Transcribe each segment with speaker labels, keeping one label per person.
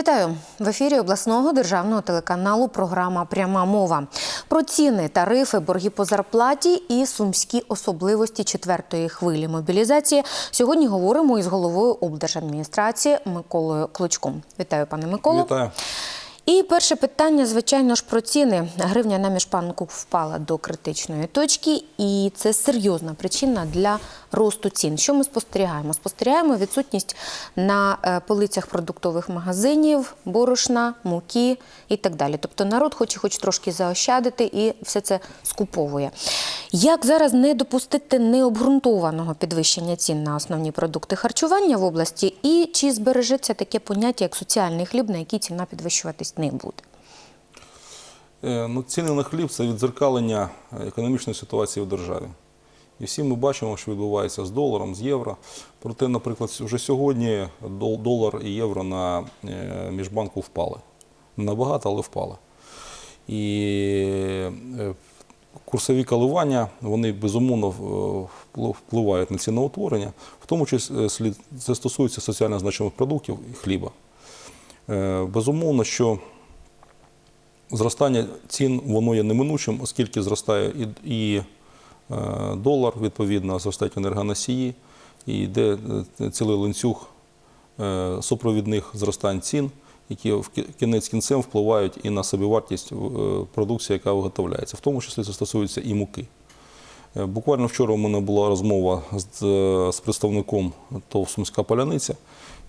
Speaker 1: Вітаю в ефірі обласного державного телеканалу. Програма Пряма мова про ціни, тарифи, борги по зарплаті і сумські особливості четвертої хвилі мобілізації. Сьогодні говоримо із головою облдержадміністрації Миколою Клочком. Вітаю, пане Миколу.
Speaker 2: Вітаю.
Speaker 1: І перше питання, звичайно ж, про ціни. Гривня на міжбанку впала до критичної точки, і це серйозна причина для росту цін. Що ми спостерігаємо? Спостерігаємо відсутність на е, полицях продуктових магазинів, борошна, муки і так далі. Тобто народ хоче хоч трошки заощадити і все це скуповує. Як зараз не допустити необґрунтованого підвищення цін на основні продукти харчування в області, і чи збережеться таке поняття, як соціальний хліб, на який ціна підвищуватись не буде?
Speaker 2: Е, Ну, ціни на хліб це відзеркалення е, економічної ситуації в державі. І всі ми бачимо, що відбувається з доларом, з євро. Проте, наприклад, вже сьогодні долар і євро на е, міжбанку впали. Набагато, але впали. І курсові коливання, вони безумовно впливають на ціноутворення, в тому числі це стосується соціально значимих продуктів і хліба. Е, Безумовно, що зростання цін воно є неминучим, оскільки зростає і, е, долар, відповідно, зростають енергоносії, і йде е, цілий ланцюг супровідних зростань цін, які в кінець кінцем впливають і на собівартість продукції, яка виготовляється. В тому числі це стосується і муки. Буквально вчора у мене була розмова з, представником ТОВ Сумська поляниця,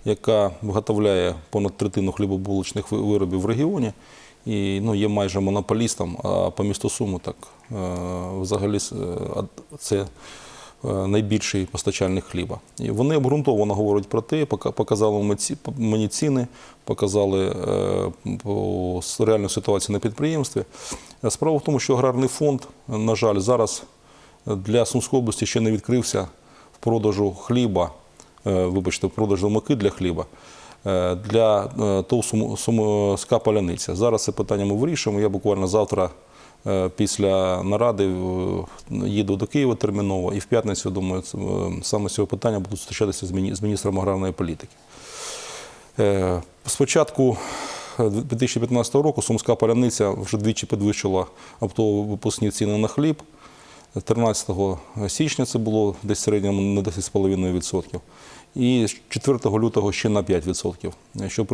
Speaker 2: яка виготовляє понад третину хлібобулочних виробів в регіоні і ну, є майже монополістом, а по місту Суми так е, взагалі е, це е, найбільший постачальник хліба. І вони обґрунтовано говорять про те, показали мені ціни, показали реальну ситуацію на підприємстві. Справа в тому, що аграрний фонд, на жаль, зараз для Сумської області ще не відкрився в продажу хліба, вибачте, в продажу муки для хліба. е, Для е, ТОВ Сум- Сумська поляниця. Зараз це питання ми вирішуємо. Я буквально завтра е, після наради е, їду до Києва терміново і в п'ятницю, думаю, е, саме цього питання буду зустрічатися з міністром аграрної політики. Е, Спочатку е, 2015 року Сумська поляниця вже двічі підвищила оптово-випускні ціни на хліб. 13 січня це було десь середньому на 10,5%. І з 4 лютого ще на 5%, що е,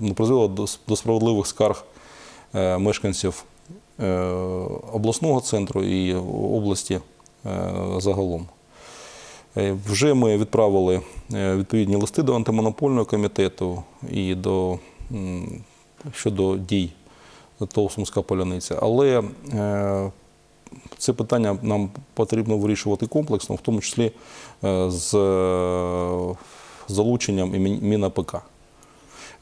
Speaker 2: ну, призвело до справедливих скарг е, мешканців е, обласного центру і області загалом. Вже ми відправили відповідні листи до антимонопольного комітету і до щодо дій ТОВ Сумська поляниця. Але це питання нам потрібно вирішувати комплексно, в тому числі е, з е, залученням і Мін- МінАПК.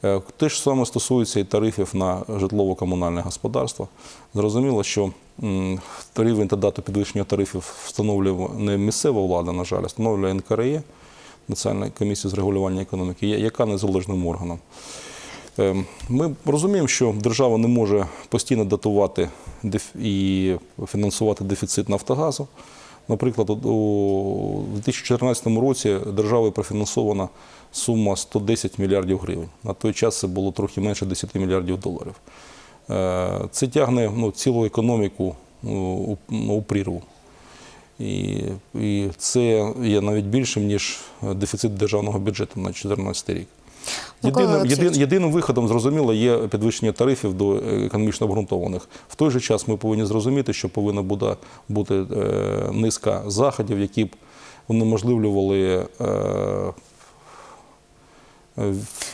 Speaker 2: Е, Те ж саме стосується і тарифів на житлово-комунальне господарство. Зрозуміло, що рівень та дату підвищення тарифів встановлює не місцева влада, на жаль, а встановлює НКРЕ, Національна комісія з регулювання економіки, яка незалежним органом. Е, Ми розуміємо, що держава не може постійно датувати і фінансувати дефіцит Нафтогазу. Наприклад, у 2014 році державою профінансована сума 110 мільярдів гривень. На той час це було трохи менше 10 мільярдів доларів. Е, Це тягне ну, цілу економіку ну, ну, у прірву. І, і це є навіть більшим, ніж дефіцит державного бюджету на 2014 рік. Єдиним, єдин, єдиним виходом, зрозуміло, є підвищення тарифів до е, економічно обґрунтованих. В той же час ми повинні зрозуміти, що повинна буде бути е, низка заходів, які б унеможливлювали.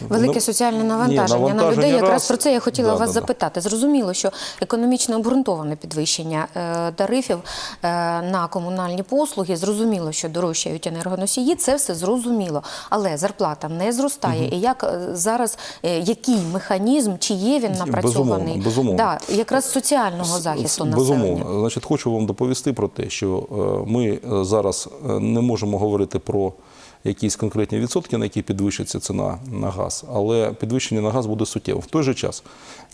Speaker 1: Велике
Speaker 2: ну,
Speaker 1: соціальне навантаження, на
Speaker 2: навантаження
Speaker 1: людей. Якраз про це я хотіла
Speaker 2: Да,
Speaker 1: вас
Speaker 2: да,
Speaker 1: запитати. Зрозуміло, що економічно обґрунтоване підвищення е, тарифів е, на комунальні послуги. Зрозуміло, що дорожчають енергоносії. Це все зрозуміло. Але зарплата не зростає. І як е, зараз е, який механізм, чи є він напрацьований?
Speaker 2: Безумовно, безумовно.
Speaker 1: Да, якраз соціального захисту населення.
Speaker 2: Безумовно. Значить, хочу вам доповісти про те, що е, ми е, зараз не можемо говорити про якісь конкретні відсотки, на які підвищиться ціна на газ, але підвищення на газ буде суттєво. В той же час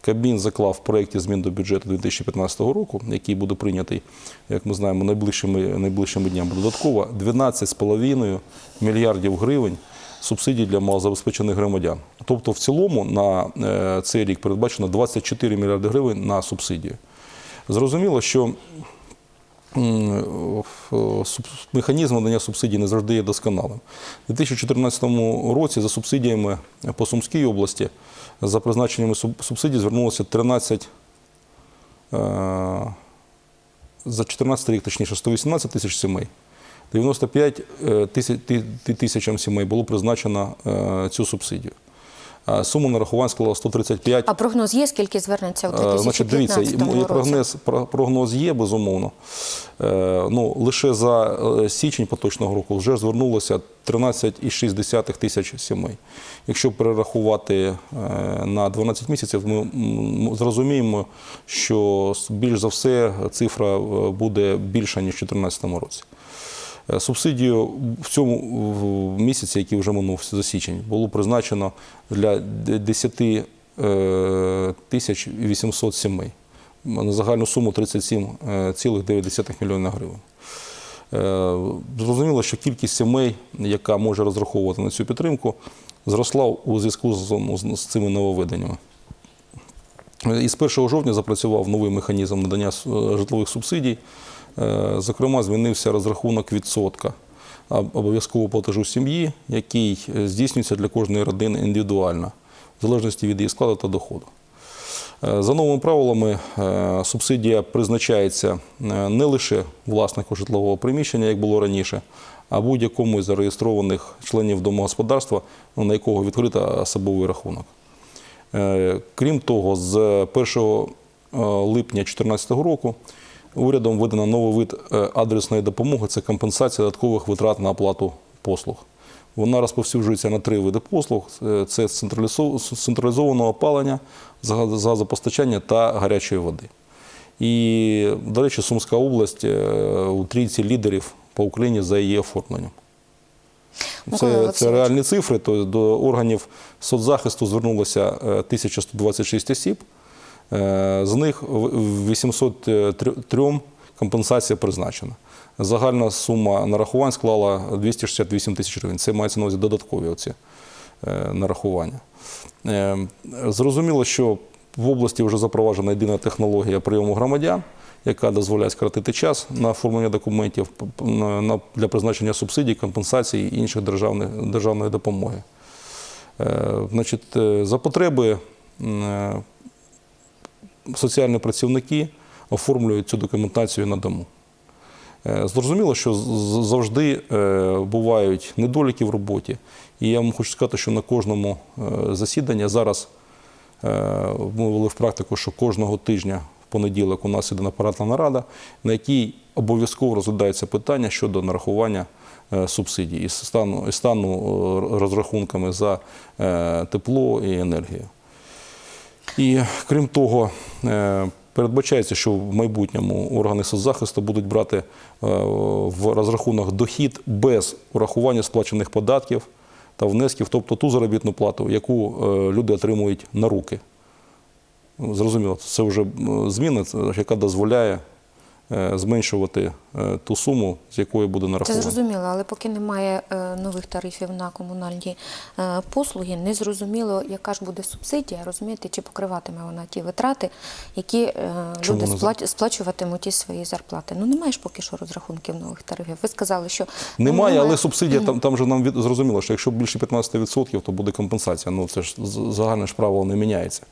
Speaker 2: Кабмін заклав в проєкті змін до бюджету 2015 року, який буде прийнятий, як ми знаємо, найближчими, найближчими днями додатково 12,5 мільярдів гривень субсидій для малозабезпечених громадян. Тобто, в цілому на е, цей рік передбачено 24 мільярди гривень на субсидії. Зрозуміло, що механізм надання субсидій не завжди є досконалим. У 2014 році за субсидіями по Сумській області за призначеннями субсидій звернулося 13 е, за 14 рік, точніше, 118 тисяч сімей. 95 е, тисяч, ти- ти- тисячам сімей було призначено е, цю субсидію. Сума нарахувань склала 135
Speaker 1: А прогноз є, скільки звернеться у
Speaker 2: Е,
Speaker 1: 2015
Speaker 2: Значить, дивіться, прогноз, прогноз є, безумовно. Е, Ну, лише за е, січень поточного року вже звернулося 13,6 тисяч сімей. Якщо перерахувати е, на 12 місяців, ми зрозуміємо, що більш за все цифра е, буде більша, ніж у 2014 році. Е, Субсидію в цьому місяці, який вже минув за січень, було призначено для 10 е, тисяч 800 сімей на загальну суму 37,9 мільйона гривень. Е, Зрозуміло, що кількість сімей, яка може розраховувати на цю підтримку, зросла у зв'язку з цими нововведеннями. І з 1 жовтня запрацював новий механізм надання е, житлових субсидій. Е, Зокрема, змінився розрахунок відсотка обов'язкового платежу сім'ї, який е, здійснюється для кожної родини індивідуально, в залежності від її складу та доходу. За новими правилами субсидія призначається не лише власнику житлового приміщення, як було раніше, а будь-якому із зареєстрованих членів домогосподарства, на якого відкрита особовий рахунок. Е, Крім того, з 1 липня 2014 року урядом видано новий вид е, адресної допомоги це компенсація додаткових витрат на оплату послуг. Вона розповсюджується на три види послуг: Е, це централізо- централізоване опалення, газопостачання та гарячої води. І, до речі, Сумська область е, у трійці лідерів по Україні за її оформленням.
Speaker 1: Микола
Speaker 2: Це, це реальні цифри. То до органів соцзахисту звернулося е, 1126 осіб. Е, З них 803 компенсація призначена. Загальна сума нарахувань склала 268 тисяч гривень. Це мається на увазі додаткові оці е, нарахування. Е, Зрозуміло, що в області вже запроваджена єдина технологія прийому громадян, яка дозволяє скоротити час на оформлення документів для призначення субсидій, компенсацій і інших державних, державної допомоги. Е, Значить, е, за потреби е, соціальні працівники оформлюють цю документацію на дому. Зрозуміло, що завжди бувають недоліки в роботі. І я вам хочу сказати, що на кожному засіданні зараз ми ввели в практику, що кожного тижня понеділок у нас іде апаратна нарада, на якій обов'язково розглядається питання щодо нарахування е, субсидій і стану, і стану е, розрахунками за е, тепло і енергію. І крім того, передбачається, що в майбутньому органи соцзахисту будуть брати в розрахунок дохід без урахування сплачених податків та внесків, тобто ту заробітну плату, яку люди отримують на руки. Зрозуміло, це вже зміна, яка дозволяє е, зменшувати е, ту суму, з якої буде
Speaker 1: Це зрозуміло, але поки немає е, нових тарифів на комунальні е, послуги, не зрозуміло, яка ж буде субсидія, розумієте, чи покриватиме вона ті витрати, які е,
Speaker 2: Чому
Speaker 1: люди
Speaker 2: не
Speaker 1: сплат- сплачуватимуть із своєї зарплати. Ну немає ж поки що розрахунків нових тарифів. Ви сказали, що ну,
Speaker 2: Немає, але субсидія там, там же нам від, зрозуміло, що якщо більше 15%, то буде компенсація. Ну це ж загальне ж правило не міняється.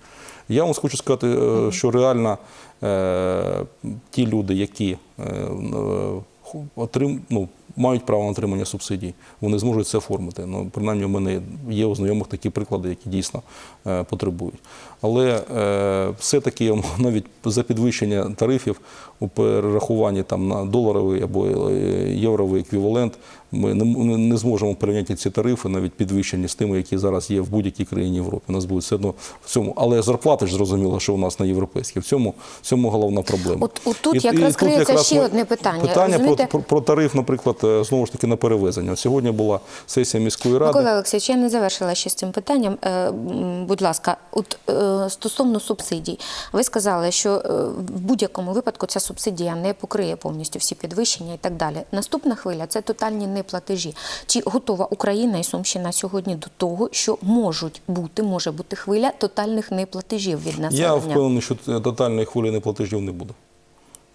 Speaker 2: Я вам хочу сказати, е, що реально е, ті люди, які е, отрим, ну, мають право на отримання субсидій, вони зможуть це оформити. Ну, принаймні, у мене є у знайомих такі приклади, які дійсно потребують. Але все-таки навіть за підвищення тарифів у перерахуванні там, на доларовий або євровий еквівалент ми не, не зможемо порівняти ці тарифи, навіть підвищені з тими, які зараз є в будь-якій країні Європи. У нас буде все одно в цьому. Але зарплати ж зрозуміло, що у нас на європейській. В цьому, в цьому головна проблема.
Speaker 1: От- от тут якраз
Speaker 2: тут
Speaker 1: криється
Speaker 2: якраз
Speaker 1: ще одне питання.
Speaker 2: Питання про, про, про тариф, наприклад, е, знову ж таки на перевезення. От сьогодні була сесія міської ради.
Speaker 1: Микола Олексійович, я не завершила ще з цим питанням. Е, Будь ласка, от е, стосовно субсидій, ви сказали, що в будь-якому випадку ця субсидія не покриє повністю всі підвищення і так далі. Наступна хвиля це тотальні неплатежі. Чи готова Україна і Сумщина сьогодні до того, що можуть бути, може бути хвиля тотальних неплатежів від
Speaker 2: Я впевнений, що тотальної хвилі неплатежів не буде.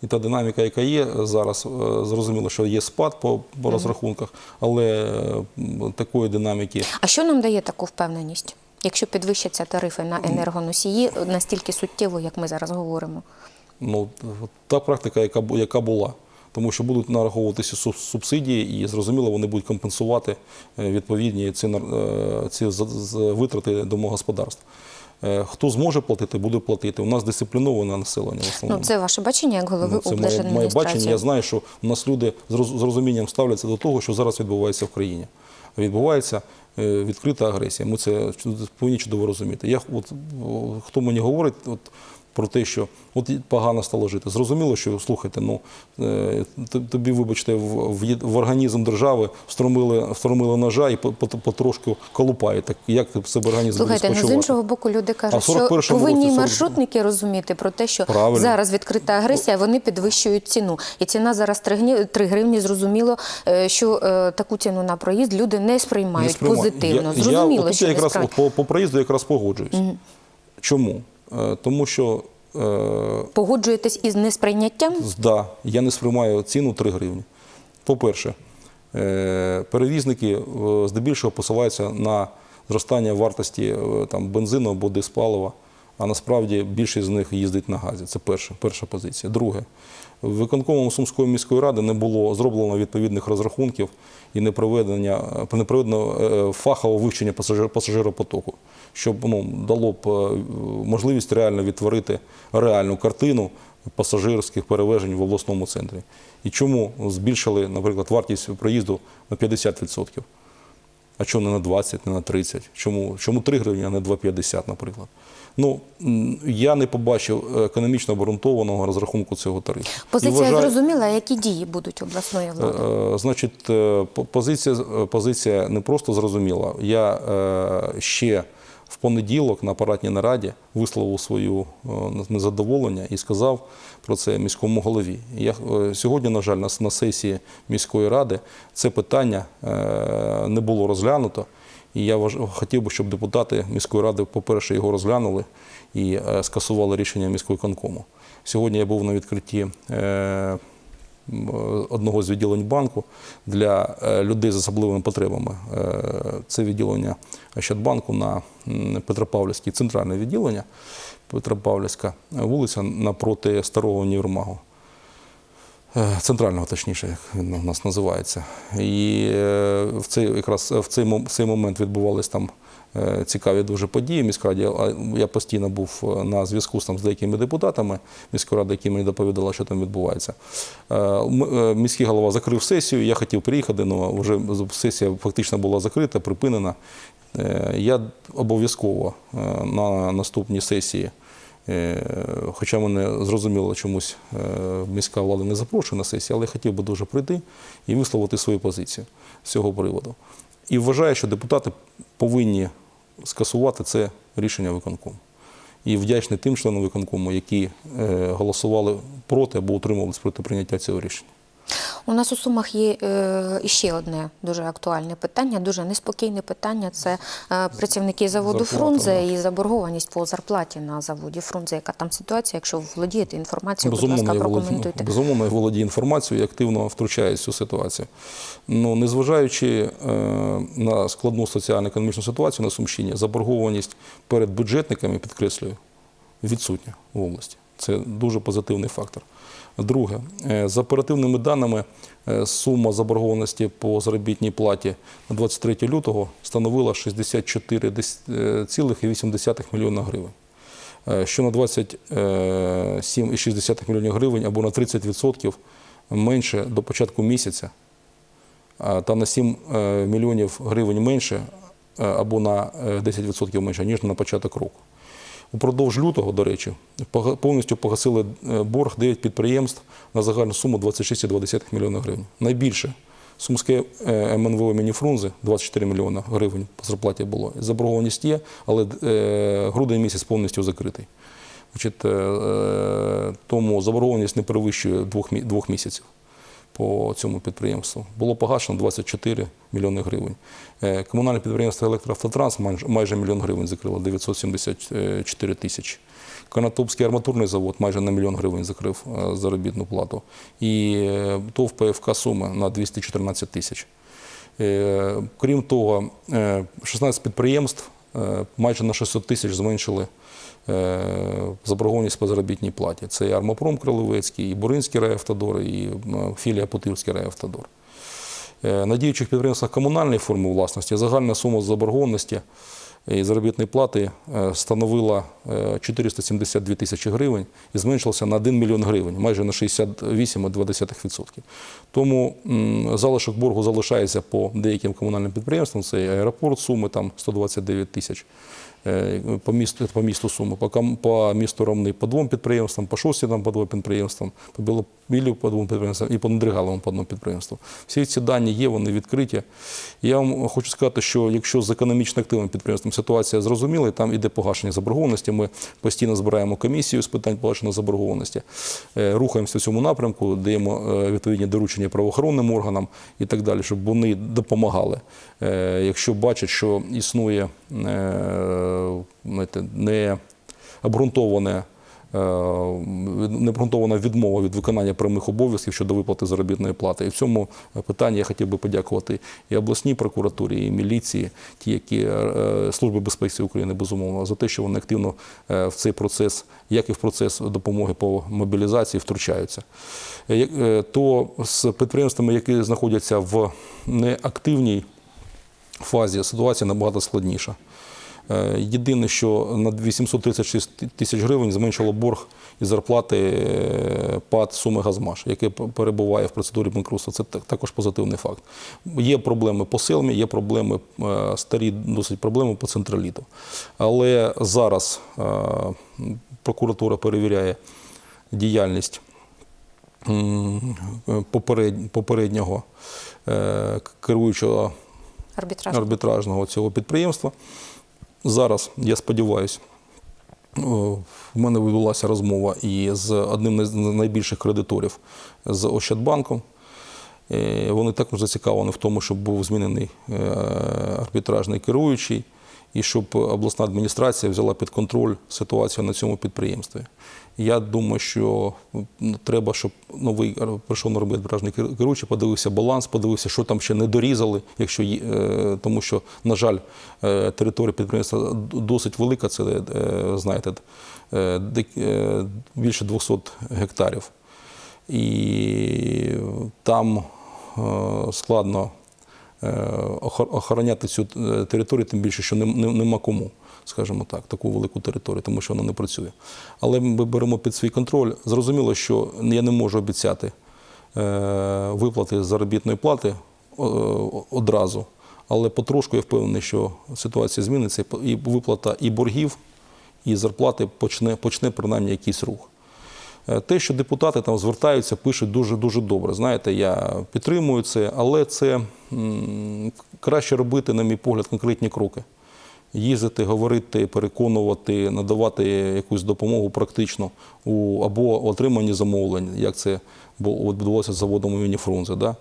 Speaker 2: І та динаміка, яка є зараз, е, зрозуміло, що є спад по, по розрахунках, але такої динаміки
Speaker 1: А що нам дає таку впевненість, якщо підвищаться тарифи на енергоносії настільки суттєво, як ми зараз говоримо?
Speaker 2: ну, та практика, яка, яка була. Тому що будуть нараховуватися субсидії, і зрозуміло, вони будуть компенсувати е, відповідні ці, е, ці витрати домогосподарств. Е, Хто зможе платити, буде платити. У нас дисципліноване населення в
Speaker 1: Ну, це ваше бачення як голови
Speaker 2: Ну, це моє, моє бачення. Я знаю, що у нас люди з розумінням ставляться до того, що зараз відбувається в країні. Відбувається відкрита агресія. Ми це повинні чудово розуміти. Я от хто мені говорить, от. Про те, що от погано стало жити. Зрозуміло, що слухайте, ну е, тобі, вибачте, в, в, організм держави встромили, встромили ножа і по- по- потрошку колупають. Так як ти себе організм буде
Speaker 1: Слухайте, ну з іншого боку, люди кажуть, що повинні
Speaker 2: році,
Speaker 1: маршрутники розуміти про те, що
Speaker 2: Правильно.
Speaker 1: зараз відкрита агресія, вони підвищують ціну. І ціна зараз 3 гривні, 3 гривні. Зрозуміло, е, що е, таку ціну на проїзд люди не сприймають
Speaker 2: Не сприймаю.
Speaker 1: позитивно.
Speaker 2: Я,
Speaker 1: Зрозуміло,
Speaker 2: я,
Speaker 1: що
Speaker 2: я
Speaker 1: не
Speaker 2: якраз
Speaker 1: сприймають.
Speaker 2: по, по проїзду якраз погоджуюсь. Чому? Е, Тому що е,
Speaker 1: Погоджуєтесь із несприйняттям?
Speaker 2: да, я не сприймаю ціну 3 гривні. По-перше, е, перевізники здебільшого посилаються на зростання вартості там, бензину або диспалива, а насправді більшість з них їздить на газі. Це перша, перша позиція. Друге, виконкомом Сумської міської ради не було зроблено відповідних розрахунків і не проведення, не проведено е, фахового вивчення пасажир, пасажиропотоку, щоб ну, дало б е, можливість реально відтворити реальну картину пасажирських перевезень в обласному центрі. І чому збільшили, наприклад, вартість проїзду на 50%? А чому не на 20, не на 30? Чому, чому 3 гривні, а не 2,50, наприклад? Ну, я не побачив економічно обґрунтованого розрахунку цього тарифу.
Speaker 1: Позиція
Speaker 2: вважаю-
Speaker 1: зрозуміла, які дії будуть обласної влади?
Speaker 2: Е, Значить, е, по- позиція, е, позиція не просто зрозуміла. Я е, ще понеділок на апаратній нараді висловив свою е, незадоволення і сказав про це міському голові. Я е, сьогодні, на жаль, на, сесії міської ради це питання е, не було розглянуто. І я хотів би, щоб депутати міської ради, по-перше, його розглянули і скасували рішення міської конкому. Сьогодні я був на відкритті одного з відділень банку для е, людей з особливими потребами. Е, Це відділення Ощадбанку на Петропавлівській, центральне відділення Петропавлівська вулиця напроти старого універмагу. Е, Центрального, точніше, як він у нас називається. І е, в цей, якраз в цей, момент відбувались там е, цікаві дуже події в міськраді. Я постійно був е, на зв'язку з, там, з деякими депутатами міської ради, які мені доповідали, що там відбувається. Е, е, Міський голова закрив сесію, я хотів приїхати, але вже сесія фактично була закрита, припинена. Е, Я обов'язково е, на наступній сесії Е, Хоча мене зрозуміло, чомусь е, міська влада не запрошує на сесію, але я хотів би дуже прийти і висловити свою позицію з цього приводу. І вважаю, що депутати повинні скасувати це рішення виконкому. І вдячний тим членам виконкому, які е, голосували проти або утримувалися проти прийняття цього рішення.
Speaker 1: У нас у Сумах є е, іще одне дуже актуальне питання, дуже неспокійне питання. Це е, працівники заводу
Speaker 2: Зарплата,
Speaker 1: Фрунзе і заборгованість по зарплаті на заводі Фрунзе. Яка там ситуація? Якщо володієте інформацією, будь ласка, прокоментуйте.
Speaker 2: безумовно, я володію інформацією і активно втручаюсь в цю ситуацію. Ну, незважаючи е, на складну соціально-економічну ситуацію на Сумщині, заборгованість перед бюджетниками, підкреслюю, відсутня в області. Це дуже позитивний фактор. Друге, е, за оперативними даними, е, сума заборгованості по заробітній платі на 23 лютого становила 64,8 мільйона гривень е, що на 27,6 мільйонів гривень або на 30% менше до початку місяця, та на 7 е, мільйонів гривень менше е, або на е, 10% менше, ніж на початок року. Упродовж лютого, до речі, повністю погасили е, борг 9 підприємств на загальну суму 26,2 мільйона гривень. Найбільше Сумське МНВО імені Фрунзе 24 мільйона гривень по зарплаті було. Заборгованість є, але е, грудень місяць повністю закритий. Е, тому заборгованість не перевищує двох місяців. По цьому підприємству. Було погашено 24 мільйони гривень. Е, Комунальне підприємство Електроавтотранс майже- мільйон гривень закрило 974 тисячі. Конотопський арматурний завод майже на мільйон гривень закрив е, заробітну плату. І е, ТОВ ПФК Суми на 214 тисяч. Крім того, е, 16 підприємств майже на 600 тисяч зменшили е, заборгованість по заробітній платі. Це і Армопром Криловецький, і Буринський райавтодор, і м, філія Путивський райавтодор. Е, На діючих підприємствах комунальної форми власності загальна сума заборгованості і заробітної плати е, становила е, 472 тисячі гривень і зменшилася на 1 мільйон гривень, майже на 68,2%. Тому залишок боргу залишається по деяким комунальним підприємствам. Це аеропорт Суми, там 129 тисяч. Е, По місту, по місту Суми, по, по місту Ромни по двом підприємствам, по Шості там по двом підприємствам, по Білопіллю по двом підприємствам і по Недригаловому по одному підприємству. Всі ці дані є, вони відкриті. Я вам хочу сказати, що якщо з економічно активним підприємством ситуація зрозуміла, і там іде погашення заборгованості, ми постійно збираємо комісію з питань погашення заборгованості, е, рухаємося в цьому напрямку, даємо е, відповідні доручення правоохоронним органам і так далі, щоб вони допомагали. Якщо бачать, що існує не обґрунтоване е, необґрунтована відмова від виконання прямих обов'язків щодо виплати заробітної плати. І в цьому питанні я хотів би подякувати і обласній прокуратурі, і міліції, ті, які е, служби безпеки України, безумовно, за те, що вони активно е, в цей процес, як і в процес допомоги по мобілізації, втручаються. То з підприємствами, які знаходяться в неактивній фазі, ситуація набагато складніша. Е, Єдине, що на 836 тисяч гривень зменшило борг із зарплати е, ПАД Суми Газмаш, яке перебуває в процедурі банкрутства. Це також позитивний факт. Є проблеми по Селмі, є проблеми, е, старі досить проблеми по централіту. Але зараз прокуратура перевіряє діяльність попереднього керуючого арбітражного цього підприємства. Зараз, я сподіваюся, в мене відбулася розмова і з одним з найбільших кредиторів з Ощадбанком. Е, Вони також зацікавлені в тому, щоб був змінений е, арбітражний керуючий і щоб обласна адміністрація взяла під контроль ситуацію на цьому підприємстві. Я думаю, що ну, треба, щоб новий прийшов новий арбітражний кер- керуючий, подивився баланс, подивився, що там ще не дорізали, якщо є, е, тому що, на жаль, е, територія підприємства досить велика, це е, знаєте, е, е, більше 200 гектарів. І там е, складно е, охороняти цю е, територію, тим більше, що нем- нем- нема кому, скажімо так, таку велику територію, тому що вона не працює. Але ми беремо під свій контроль. Зрозуміло, що я не можу обіцяти е, виплати заробітної плати е, одразу. Але потрошку я впевнений, що ситуація зміниться, і виплата і боргів, і зарплати почне, почне принаймні якийсь рух. Е, Те, що депутати там звертаються, пишуть дуже дуже добре. Знаєте, я підтримую це, але це м, краще робити, на мій погляд, конкретні кроки. Їздити, говорити, переконувати, надавати якусь допомогу практично у або отриманні замовлень, як це було відбулося з заводом імені Фрунзе. Да?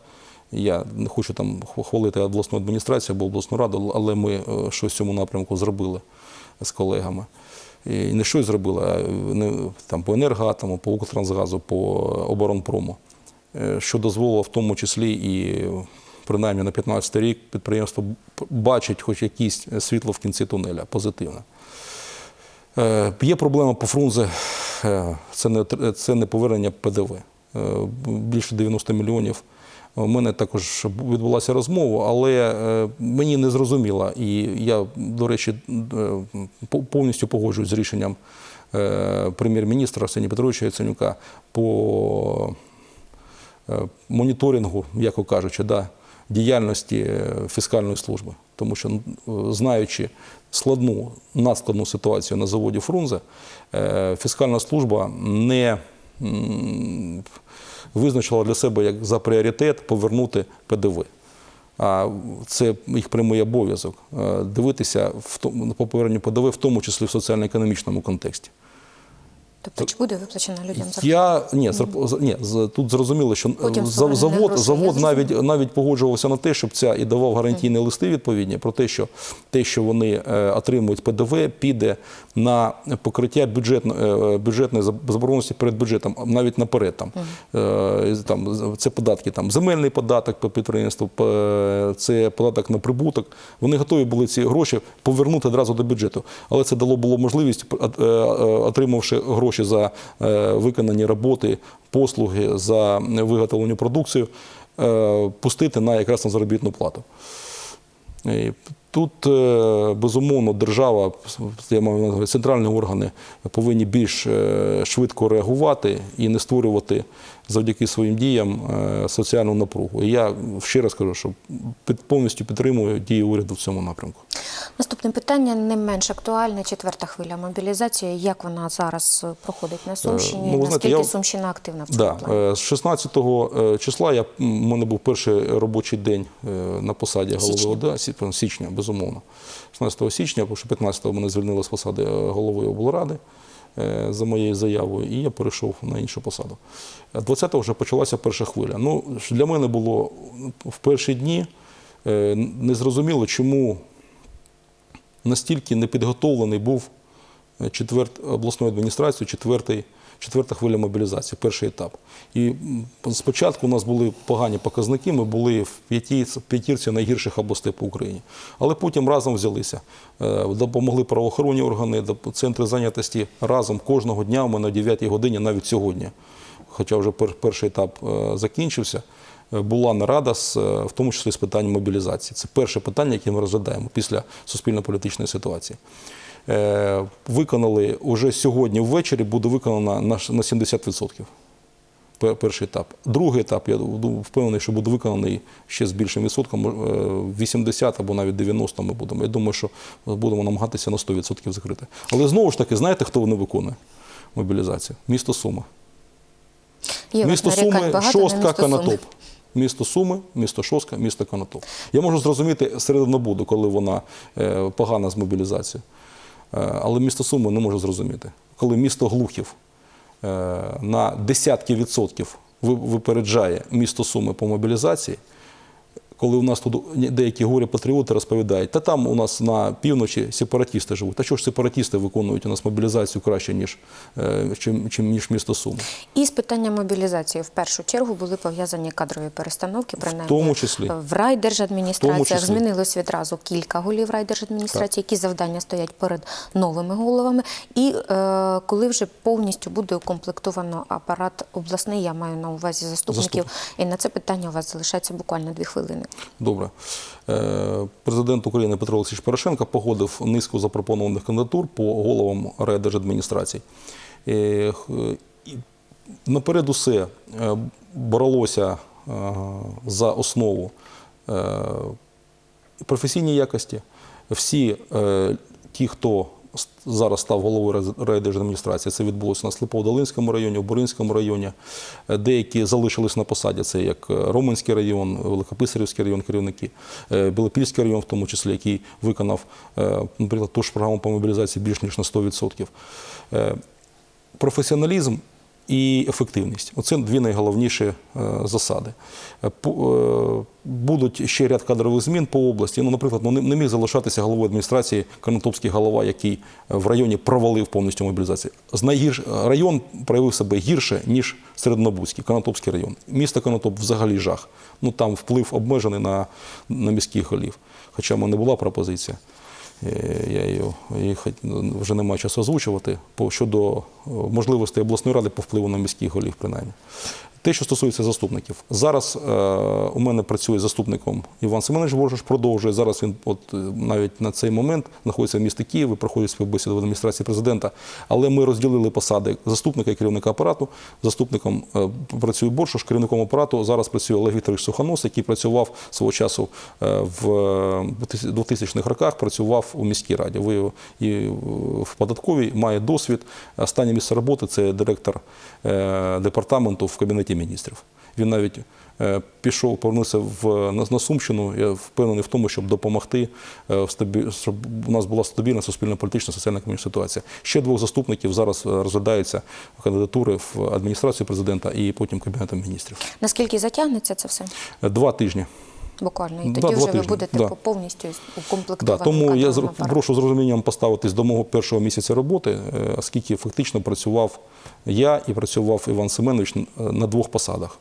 Speaker 2: Я не хочу там хвалити обласну адміністрацію або обласну раду, але ми е, щось в цьому напрямку зробили з колегами. І не щось зробили, а не, там, по енергоатому, по Укртрансгазу, по оборонпрому, Е, що дозволило в тому числі і принаймні на 15 рік підприємство бачить хоч якісь світло в кінці тунеля, позитивне. Е, Є проблема по Фрунзе, е, це не, це не повернення ПДВ. Е, Більше 90 мільйонів. У мене також відбулася розмова, але е, мені не зрозуміло. І я, до речі, е, повністю погоджуюсь з рішенням е, прем'єр-міністра Арсенія Петровича Яценюка по е, моніторингу, м'яко кажучи, да, діяльності е, фіскальної служби. Тому що, е, знаючи складну, надскладну ситуацію на заводі Фрунзе, е, фіскальна служба не визначила для себе як за пріоритет повернути ПДВ. А це їх прямий обов'язок дивитися в по поверненню ПДВ, в тому числі в соціально-економічному контексті.
Speaker 1: Тобто, чи буде виплачена людям зарплата?
Speaker 2: Я ні, зарп- ні, тут зрозуміло, що
Speaker 1: Потім
Speaker 2: за- завод, завод навіть навіть погоджувався на те, щоб ця і давав гарантійні листи відповідні про те, що те, що вони е, отримують ПДВ, піде на покриття бюджетно, е, бюджетної заб- заборгованості перед бюджетом, навіть наперед. Там, е, там це податки, там земельний податок по підприємству, це податок на прибуток. Вони готові були ці гроші повернути одразу до бюджету, але це дало було можливість, е, отримавши гроші за е, виконані роботи, послуги за виготовлену продукцію, е, пустити на якраз на заробітну плату. Тут, е, безумовно, держава, я маю на увазі, центральні органи повинні більш е, швидко реагувати і не створювати завдяки своїм діям е, соціальну напругу. І я ще раз кажу, що повністю підтримую дії уряду в цьому напрямку.
Speaker 1: Наступне питання не менш актуальне. Четверта хвиля мобілізації. Як вона зараз проходить на Сумщині?
Speaker 2: ну, ви знаєте,
Speaker 1: Наскільки
Speaker 2: я-
Speaker 1: Сумщина активна в цьому
Speaker 2: Да,
Speaker 1: плані?
Speaker 2: з 16 е, числа я, у мене був перший робочий день на посаді голови ОДА, січня, безумовно. 16 січня, що 15-го мене звільнили з посади е, голови облради е, за моєю заявою, і я перейшов на іншу посаду. 20-го вже почалася перша хвиля. Ну, для мене було в перші дні е, незрозуміло, чому настільки непідготовлений був четверт, обласною адміністрацією четвертий, четверта хвиля мобілізації, перший етап. І спочатку у нас були погані показники, ми були в п'ятірці найгірших областей по Україні. Але потім разом взялися, Е, допомогли правоохоронні органи, центри зайнятості разом кожного дня у мене о 9 годині, навіть сьогодні. Хоча вже перший етап е, закінчився. е, Була нарада, з, в тому числі з питань мобілізації. Це перше питання, яке ми розглядаємо після суспільно-політичної ситуації. Е, Виконали уже сьогодні ввечері, буде виконано на 70%. Перший етап. Другий етап, я впевнений, що буде виконаний ще з більшим відсотком, е, 80 або навіть 90 ми будемо. Я думаю, що будемо намагатися на 100% закрити. Але знову ж таки, знаєте, хто не виконує мобілізацію? Місто Суми.
Speaker 1: Є
Speaker 2: Місто Суми, Шостка,
Speaker 1: місто Суми?
Speaker 2: Канатоп. Місто Суми, місто Шостка, місто Канатоп. Я можу зрозуміти серединобуду, коли вона е, погана з мобілізацією. Е, але місто Суми не можу зрозуміти. Коли місто Глухів е, на десятки відсотків ви- випереджає місто Суми по мобілізації, коли у нас тут деякі горі патріоти розповідають, та там у нас на півночі сепаратісти живуть. Та що ж сепаратісти виконують у нас мобілізацію краще, ніж, е, чим, чим, ніж місто Суми?
Speaker 1: І з питанням мобілізації в першу чергу були пов'язані кадрові перестановки, принаймні
Speaker 2: тому числі.
Speaker 1: в
Speaker 2: В
Speaker 1: райдержадміністраціях. Змінилось відразу кілька голів райдержадміністрації, які завдання стоять перед новими головами. І е, коли вже повністю буде укомплектовано апарат обласний, я маю на увазі заступників, і на це питання у вас залишається буквально дві хвилини.
Speaker 2: Добре. Е, Президент України Петро Олексійович Порошенко погодив низку запропонованих кандидатур по головам райдержадміністрацій. Е, Наперед усе е, боролося за основу професійні якості. Всі ті, хто зараз став головою райдержадміністрації, це відбулося на Слиповодолинському районі, в Буринському районі. Е, Деякі залишились на посаді, це як Роменський Романський район, Великописарівський район, керівники, е, Білопільський район, в тому числі, який виконав, е, наприклад, ту ж програму по мобілізації більш ніж на 100%. Е, професіоналізм і ефективність. Оце дві найголовніші е, засади. Е, е, Будуть ще ряд кадрових змін по області. Ну, наприклад, ну, не, міг залишатися головою адміністрації Конотопський голова, який в районі провалив повністю мобілізацію. З. Район проявив себе гірше, ніж Середнобузький, Конотопський район. Місто Конотоп взагалі жах. Ну, там вплив обмежений на, на міських голів. Хоча в мене була пропозиція. Е, Я її, вже немає часу озвучувати щодо е, можливостей обласної ради по впливу на міських голів, принаймні. Те, що стосується заступників, зараз е, у мене працює заступником Іван Семенович Боржиш, продовжує. Зараз він, от е, навіть на цей момент, знаходиться в місті Києві, проходить співбесіду в адміністрації президента. Але ми розділили посади заступника і керівника апарату. Заступником е, працює Боршуш, керівником апарату. Зараз працює Олег Вікторович Суханос, який працював свого часу е, в 2000-х роках, працював у міській раді. Ви і в податковій має досвід. Останнє місце роботи це директор е, департаменту в кабінеті міністрів. Він навіть е, пішов, повернувся в на, на Сумщину. Я впевнений в тому, щоб допомогти, е, щоб у нас була стабільна суспільна політична соціальна економічна ситуація. Ще двох заступників зараз е, розглядаються кандидатури в адміністрацію президента і потім кабінетом міністрів.
Speaker 1: Наскільки затягнеться це все?
Speaker 2: Два тижні.
Speaker 1: Буквально. І
Speaker 2: Да,
Speaker 1: тоді вже ви будете
Speaker 2: да.
Speaker 1: повністю
Speaker 2: Да,
Speaker 1: укомплектованим
Speaker 2: тому я
Speaker 1: кадровим
Speaker 2: прошу з розумінням поставитись до мого першого місяця роботи, е, оскільки фактично працював я і працював Іван Семенович на двох посадах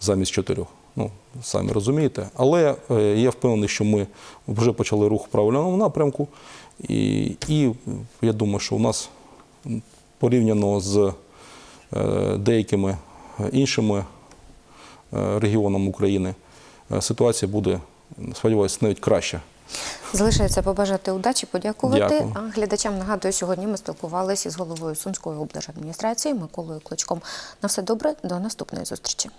Speaker 2: замість чотирьох. Ну, самі розумієте. Але е, я впевнений, що ми вже почали рух в правильному напрямку. І, і я думаю, що у нас порівняно з е, деякими іншими е, регіонами України е, ситуація буде, сподіваюся, навіть краща.
Speaker 1: Залишається побажати удачі, подякувати.
Speaker 2: Дякую.
Speaker 1: А глядачам нагадую, сьогодні ми спілкувалися з головою Сумської облдержадміністрації Миколою Клочком. На все добре, до наступної зустрічі.